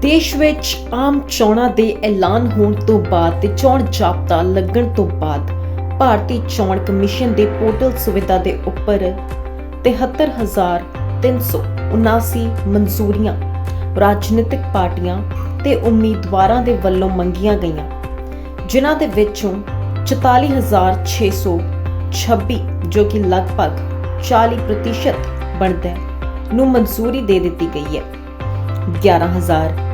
ਦੇਸ਼ ਵਿੱਚ ਆਮ ਚੋਣਾਂ ਦੇ ਐਲਾਨ ਹੋਣ ਤੋਂ ਬਾਅਦ ਤੇ ਚੋਣ ਜਾਬਤਾ ਲੱਗਣ ਤੋਂ ਬਾਅਦ ਭਾਰਤੀ ਚੋਣ ਕਮਿਸ਼ਨ ਦੇ ਪੋਰਟਲ ਸੁਵਿਧਾ ਦੇ ਉੱਪਰ 73379 ਮਨਜ਼ੂਰੀਆਂ ਰਾਜਨੀਤਿਕ ਪਾਰਟੀਆਂ ਤੇ ਉਮੀਦਵਾਰਾਂ ਦੇ ਵੱਲੋਂ ਮੰਗੀਆਂ ਗਈਆਂ, ਜਿਨ੍ਹਾਂ ਦੇ ਵਿੱਚੋਂ 44626 ਜੋ ਕਿ ਲਗਭਗ 40% ਬਣਦਾ ਹੈ ਨੂੰ ਮਨਜ਼ੂਰੀ ਦੇ ਦਿੱਤੀ ਗਈ ਹੈ।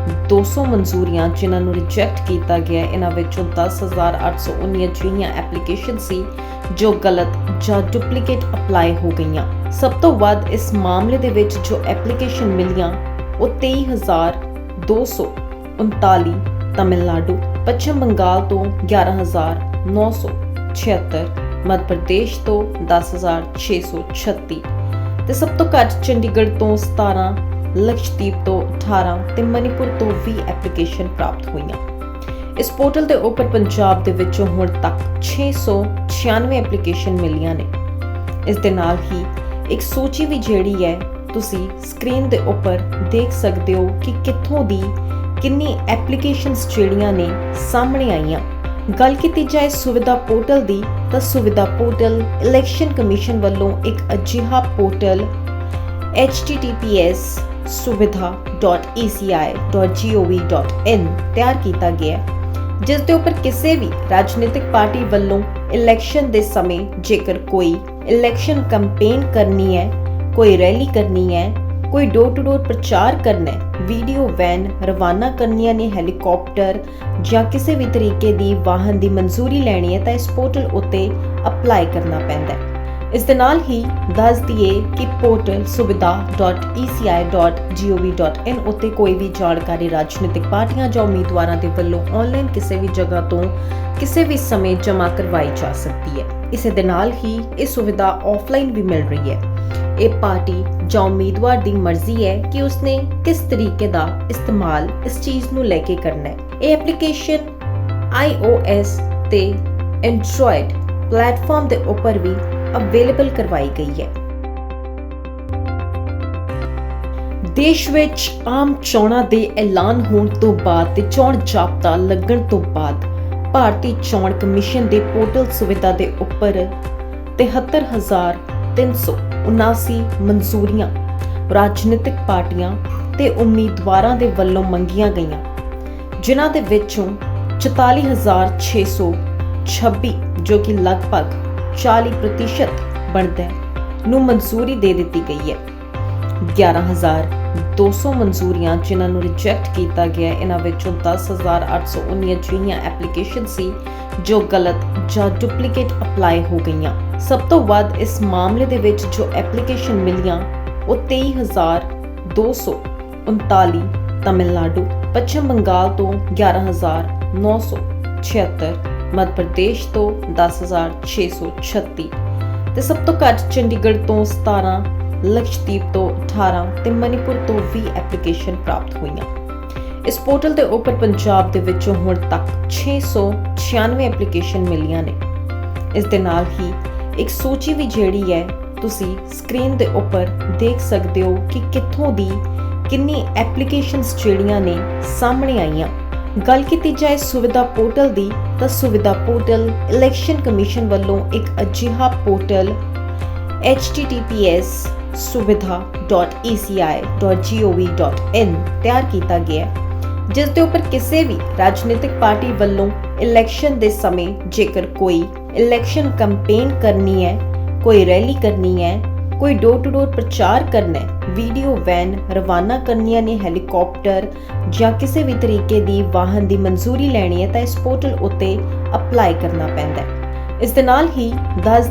11200 ਮਨਜ਼ੂਰੀਆਂ ਜਿਨ੍ਹਾਂ ਨੂੰ ਰਿਜੈਕਟ ਕੀਤਾ ਗਿਆ, ਇਹਨਾਂ ਵਿੱਚੋਂ 10819 ਅਜਿਹੀਆਂ ਐਪਲੀਕੇਸ਼ਨ ਸੀ ਜੋ ਗਲਤ ਜਾਂ ਡੁਪਲੀਕੇਟ ਅਪਲਾਈ ਹੋ ਗਈਆਂ। ਸਭ ਤੋਂ ਵੱਧ ਇਸ ਮਾਮਲੇ ਦੇ ਵਿੱਚ ਜੋ ਐਪਲੀਕੇਸ਼ਨ ਮਿਲੀਆਂ, ਉਹ 23239 ਤਮਿਲਨਾਡੂ, ਪੱਛਮ ਬੰਗਾਲ ਤੋਂ 11976 ਮੱਧ ਪ੍ਰਦੇਸ਼ ਤੋਂ 10636 ਤੇ ਸਭ ਤੋਂ ਘੱਟ ਚੰਡੀਗੜ੍ਹ ਤੋਂ 17 ਲਕਸ਼ਦੀਪ ਤੋਂ 18 ਤੇ ਮਨੀਪੁਰ ਤੋਂ 20 ਐਪਲੀਕੇਸ਼ਨ ਪ੍ਰਾਪਤ ਹੋਈਆਂ। ਇਸ ਪੋਰਟਲ ਦੇ ਉੱਪਰ ਪੰਜਾਬ ਦੇ ਵਿੱਚੋਂ ਹੁਣ ਤੱਕ 696 ਐਪਲੀਕੇਸ਼ਨ ਮਿਲੀਆਂ ਨੇ। ਇਸ ਦੇ ਨਾਲ ਹੀ ਇੱਕ ਸੂਚੀ ਵੀ ਜਿਹੜੀ ਹੈ, ਤੁਸੀਂ ਸਕਰੀਨ ਦੇ ਉੱਪਰ ਦੇਖ ਸਕਦੇ ਹੋ ਕਿ ਕਿੱਥੋਂ ਦੀ ਕਿੰਨੀ ਐਪਲੀਕੇਸ਼ਨਸ ਜਿਹੜੀਆਂ ਨੇ ਸਾਹਮਣੇ ਆਈਆਂ। ਗੱਲ ਕੀਤੀ ਜਾਏ ਸੁਵਿਧਾ ਪੋਰਟਲ ਦੀ, ਤਾਂ ਸੁਵਿਧਾ ਪੋਰਟਲ ਇਲੈਕਸ਼ਨ ਕਮਿਸ਼ਨ ਵੱਲੋਂ ਇੱਕ ਅਜਿਹਾ ਪੋਰਟਲ https suvidha.eci.gov.in ਤਿਆਰ ਕੀਤਾ ਗਿਆ ਹੈ। ਜਿਸ ਦੇ ਉੱਪਰ ਕਿਸੇ ਵੀ ਰਾਜਨੀਤਿਕ ਪਾਰਟੀ ਵੱਲੋਂ ਇਲੈਕਸ਼ਨ ਦੇ ਸਮੇਂ ਜੇਕਰ ਕੋਈ ਇਲੈਕਸ਼ਨ ਕੈਂਪੇਨ ਕਰਨੀ ਹੈ, ਕੋਈ ਰੈਲੀ ਕਰਨੀ ਹੈ, ਕੋਈ ਡੋਰ ਟੂ ਡੋਰ ਪ੍ਰਚਾਰ ਕਰਨਾ ਹੈ ਵੀਡੀਓ ਵੈਨ ਰਵਾਨਾ ਕਰਨੀਆਂ ਨੇ ਹੈਲੀਕਾਪਟਰ ਜਾਂ ਕਿਸੇ ਵੀ ਤਰੀਕੇ ਦੀ ਵਾਹਨ ਦੀ ਮਨਜ਼ੂਰੀ ਲੈਣੀ ਹੈ, ਤਾਂ ਇਸ ਪੋਰਟਲ ਉੱਤੇ ਅਪਲਾਈ ਕਰਨਾ ਪੈਂਦਾ ਹੈ। ਇਸ ਦੇ ਨਾਲ ਹੀ ਦੱਸ ਦਈਏ ਕਿ ਪੋਰਟਲ suvidha.eci.gov.in ਉੱਤੇ ਕੋਈ ਵੀ ਜਾਣਕਾਰੀ, ਰਾਜਨੀਤਿਕ ਪਾਰਟੀਆਂ ਜਾਂ ਉਮੀਦਵਾਰਾਂ ਦੇ ਵੱਲੋਂ ਆਨਲਾਈਨ ਕਿਸੇ ਵੀ ਜਗ੍ਹਾ ਤੋਂ ਕਿਸੇ ਵੀ ਸਮੇਂ ਜਮ੍ਹਾਂ ਕਰਵਾਈ ਜਾ ਸਕਦੀ ਹੈ। ਇਸੇ ਦੇ ਨਾਲ ਹੀ ਇਹ ਸੁਵਿਧਾ ਆਫਲਾਈਨ ਵੀ ਮਿਲ ਰਹੀ ਹੈ। ਇਹ ਪਾਰਟੀ ਜਾਂ ਉਮੀਦਵਾਰ ਦੀ ਮਰਜ਼ੀ ਹੈ ਕਿ ਉਸਨੇ ਕਿਸ ਤਰੀਕੇ ਦਾ ਇਸਤੇਮਾਲ ਇਸ ਚੀਜ਼ ਨੂੰ ਲੈ ਕੇ ਕਰਨਾ ਹੈ। ਇਹ ਐਪਲੀਕੇਸ਼ਨ iOS ਤੇ Android ਪਲੇਟਫਾਰਮ ਦੇ ਉੱਪਰ ਵੀ ਅਵੇਲੇਬਲ ਕਰਵਾਈ ਗਈ ਹੈ। ਦੇਸ਼ ਵਿੱਚ ਆਮ ਚੋਣਾਂ ਦੇ ਐਲਾਨ ਹੋਣ ਤੋਂ ਬਾਅਦ ਤੇ ਚੋਣ ਜਾਬਤਾ ਲੱਗਣ ਤੋਂ ਬਾਅਦ ਭਾਰਤੀ ਚੋਣ ਕਮਿਸ਼ਨ ਦੇ ਪੋਰਟਲ ਸੁਵਿਧਾ ਦੇ ਉੱਪਰ 73379 ਮਨਜ਼ੂਰੀਆਂ ਰਾਜਨੀਤਿਕ ਪਾਰਟੀਆਂ ਤੇ ਉਮੀਦਵਾਰਾਂ ਦੇ ਵੱਲੋਂ ਮੰਗੀਆਂ ਗਈਆਂ, ਜਿਨ੍ਹਾਂ ਦੇ ਵਿੱਚੋਂ 44626 ਜੋ ਕਿ ਲਗਭਗ 40% ਬਣਦਾ ਹੈ ਨੂੰ ਮਨਜ਼ੂਰੀ ਦੇ ਦਿੱਤੀ ਗਈ ਹੈ 11200 ਮਨਜ਼ੂਰੀਆਂ ਜਿਨ੍ਹਾਂ ਨੂੰ ਰਿਜੈਕਟ ਕੀਤਾ ਗਿਆ ਇਹਨਾਂ ਵਿੱਚੋਂ 10819 ਅਜਿਹੀਆਂ ਐਪਲੀਕੇਸ਼ਨ ਸੀ ਜੋ ਗਲਤ ਜਾਂ ਡੁਪਲੀਕੇਟ ਅਪਲਾਈ ਹੋ ਗਈਆਂ ਸਭ ਤੋਂ ਵੱਧ ਇਸ ਮਾਮਲੇ ਦੇ ਵਿੱਚ ਜੋ ਐਪਲੀਕੇਸ਼ਨ ਮਿਲੀਆਂ ਉਹ 23239 ਤਮਿਲਨਾਡੂ ਪੱਛਮ ਬੰਗਾਲ ਤੋਂ 11976 ਮੱਧ ਪ੍ਰਦੇਸ਼ ਤੋਂ 10636 ਤੇ ਸਭ ਤੋਂ ਘੱਟ ਚੰਡੀਗੜ੍ਹ ਤੋਂ 17 ਲਕਸ਼ਦੀਪ ਤੋਂ 18 ਤੇ ਮਨੀਪੁਰ ਤੋਂ 20 ਐਪਲੀਕੇਸ਼ਨ ਪ੍ਰਾਪਤ ਹੋਈਆਂ। ਇਸ ਪੋਰਟਲ ਦੇ ਉੱਪਰ ਪੰਜਾਬ ਦੇ ਵਿੱਚੋਂ ਹੁਣ ਤੱਕ 696 ਐਪਲੀਕੇਸ਼ਨ ਮਿਲੀਆਂ ਨੇ। ਇਸ ਦੇ ਨਾਲ ਹੀ ਇੱਕ ਸੂਚੀ ਵੀ ਜਿਹੜੀ ਹੈ, ਤੁਸੀਂ ਸਕਰੀਨ ਦੇ ਉੱਪਰ ਦੇਖ ਸਕਦੇ ਹੋ ਕਿ ਕਿੱਥੋਂ ਦੀ ਕਿੰਨੀ ਐਪਲੀਕੇਸ਼ਨਸ ਜਿਹੜੀਆਂ ਨੇ ਸਾਹਮਣੇ ਆਈਆਂ। ਗੱਲ ਕੀਤੀ ਜਾਏ ਸੁਵਿਧਾ ਪੋਰਟਲ ਦੀ, ਤਾਂ ਸੁਵਿਧਾ ਪੋਰਟਲ ਇਲੈਕਸ਼ਨ ਕਮਿਸ਼ਨ ਵੱਲੋਂ ਇੱਕ ਅਜਿਹਾ ਪੋਰਟਲ https suvidha.eci.gov.in ਤਿਆਰ ਕੀਤਾ ਗਿਆ ਹੈ, ਜਿਸ ਦੇ ਉੱਪਰ ਕਿਸੇ ਵੀ ਰਾਜਨੀਤਿਕ ਪਾਰਟੀ ਵੱਲੋਂ ਇਲੈਕਸ਼ਨ ਦੇ ਸਮੇਂ ਜੇਕਰ ਕੋਈ ਇਲੈਕਸ਼ਨ ਕੈਂਪੇਨ ਕਰਨੀ ਹੈ, ਕੋਈ ਰੈਲੀ ਕਰਨੀ ਹੈ ਕੋਈ ਡੋਰ ਟੂ ਡੋਰ ਪ੍ਰਚਾਰ ਕਰਨਾ ਹੈ ਵੀਡੀਓ ਵੈਨ ਰਵਾਨਾ ਕਰਨੀਆਂ ਨੇ ਹੈਲੀਕਾਪਟਰ ਜਾਂ ਕਿਸੇ ਵੀ ਤਰੀਕੇ ਦੀ ਵਾਹਨ ਦੀ ਮਨਜ਼ੂਰੀ ਲੈਣੀ ਹੈ, ਤਾਂ ਇਸ ਪੋਰਟਲ ਉੱਤੇ ਅਪਲਾਈ ਕਰਨਾ ਪੈਂਦਾ ਹੈ। ਇਸ ਦੇ ਨਾਲ ਹੀ ਦੱਸ